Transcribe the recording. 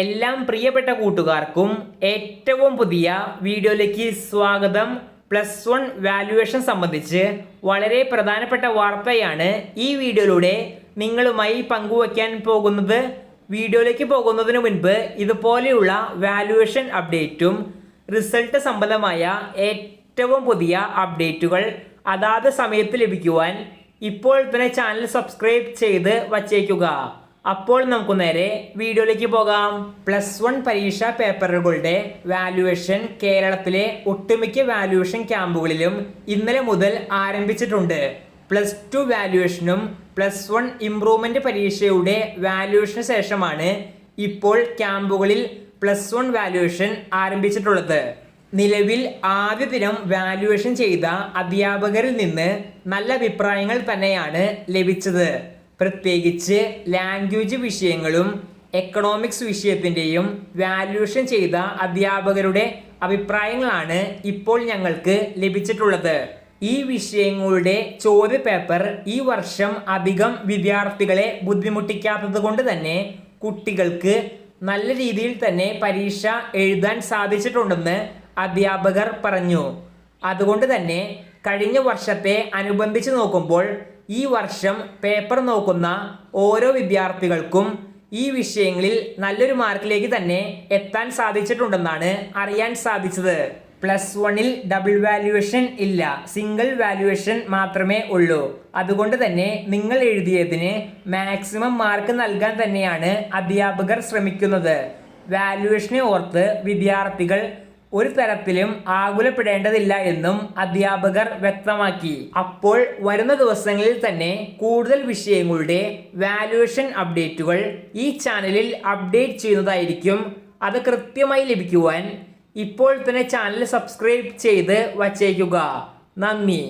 എല്ലാം പ്രിയപ്പെട്ട കൂട്ടുകാർക്കും ഏറ്റവും പുതിയ വീഡിയോയിലേക്ക് സ്വാഗതം. പ്ലസ് വൺ വാല്യുവേഷൻ സംബന്ധിച്ച് വളരെ പ്രധാനപ്പെട്ട വാർത്തയാണ് ഈ വീഡിയോയിലൂടെ നിങ്ങളുമായി പങ്കുവയ്ക്കാൻ പോകുന്നത്. വീഡിയോയിലേക്ക് പോകുന്നതിന് മുൻപ് ഇതുപോലെയുള്ള വാല്യുവേഷൻ അപ്ഡേറ്റും റിസൾട്ട് സംബന്ധമായ ഏറ്റവും പുതിയ അപ്ഡേറ്റുകൾ അതാത് സമയത്ത് ലഭിക്കുവാൻ ഇപ്പോൾ തന്നെ ചാനൽ സബ്സ്ക്രൈബ് ചെയ്ത് വച്ചേക്കുക. അപ്പോൾ നമുക്ക് നേരെ വീഡിയോയിലേക്ക് പോകാം. പ്ലസ് വൺ പരീക്ഷാ പേപ്പറുകളുടെ വാല്യുവേഷൻ കേരളത്തിലെ ഒട്ടുമിക്ക വാല്യുവേഷൻ ക്യാമ്പുകളിലും ഇന്നലെ മുതൽ ആരംഭിച്ചിട്ടുണ്ട്. പ്ലസ് ടു വാല്യുവേഷനും പ്ലസ് വൺ ഇംപ്രൂവ്മെന്റ് പരീക്ഷയുടെ വാല്യുവേഷന് ശേഷമാണ് ഇപ്പോൾ ക്യാമ്പുകളിൽ പ്ലസ് വൺ വാല്യുവേഷൻ ആരംഭിച്ചിട്ടുള്ളത്. നിലവിൽ ആദ്യ ദിനം വാല്യുവേഷൻ ചെയ്ത അധ്യാപകരിൽ നിന്ന് നല്ല അഭിപ്രായങ്ങൾ തന്നെയാണ് ലഭിച്ചത്. പ്രത്യേകിച്ച് ലാംഗ്വേജ് വിഷയങ്ങളും എക്കണോമിക്സ് വിഷയത്തിന്റെയും വാല്യൂഷൻ ചെയ്ത അധ്യാപകരുടെ അഭിപ്രായങ്ങളാണ് ഇപ്പോൾ ഞങ്ങൾക്ക് ലഭിച്ചിട്ടുള്ളത്. ഈ വിഷയങ്ങളുടെ ചോദ്യ പേപ്പർ ഈ വർഷം അധികം വിദ്യാർത്ഥികളെ ബുദ്ധിമുട്ടിക്കാത്തത് കൊണ്ട് തന്നെ കുട്ടികൾക്ക് നല്ല രീതിയിൽ തന്നെ പരീക്ഷ എഴുതാൻ സാധിച്ചിട്ടുണ്ടെന്ന് അധ്യാപകർ പറഞ്ഞു. അതുകൊണ്ട് തന്നെ കഴിഞ്ഞ വർഷത്തെ അനുബന്ധിച്ച് നോക്കുമ്പോൾ ഈ വർഷം പേപ്പർ നോക്കുന്ന ഓരോ വിദ്യാർത്ഥികൾക്കും ഈ വിഷയങ്ങളിൽ നല്ലൊരു മാർക്കിലേക്ക് തന്നെ എത്താൻ സാധിച്ചിട്ടുണ്ടെന്നാണ് അറിയാൻ സാധിച്ചത്. പ്ലസ് വണ്ണിൽ ഡബിൾ വാല്യുവേഷൻ ഇല്ല. സിംഗിൾ വാല്യുവേഷൻ മാത്രമേ ഉള്ളൂ. അതുകൊണ്ട് തന്നെ നിങ്ങൾ എഴുതിയതിന് മാക്സിമം മാർക്ക് നൽകാൻ തന്നെയാണ് അധ്യാപകർ ശ്രമിക്കുന്നത്. വാല്യുവേഷനെ ഓർത്ത് വിദ്യാർത്ഥികൾ ഒരു തരത്തിലും ആകുലപ്പെടേണ്ടതില്ല എന്നും അധ്യാപകർ വ്യക്തമാക്കി. അപ്പോൾ വരുന്ന ദിവസങ്ങളിൽ തന്നെ കൂടുതൽ വിഷയങ്ങളുടെ വാല്യുവേഷൻ അപ്ഡേറ്റുകൾ ഈ ചാനലിൽ അപ്ഡേറ്റ് ചെയ്യുന്നതായിരിക്കും. അത് കൃത്യമായി ലഭിക്കുവാൻ ഇപ്പോൾ തന്നെ ചാനൽ സബ്സ്ക്രൈബ് ചെയ്ത് വച്ചേക്കുക. നന്ദി.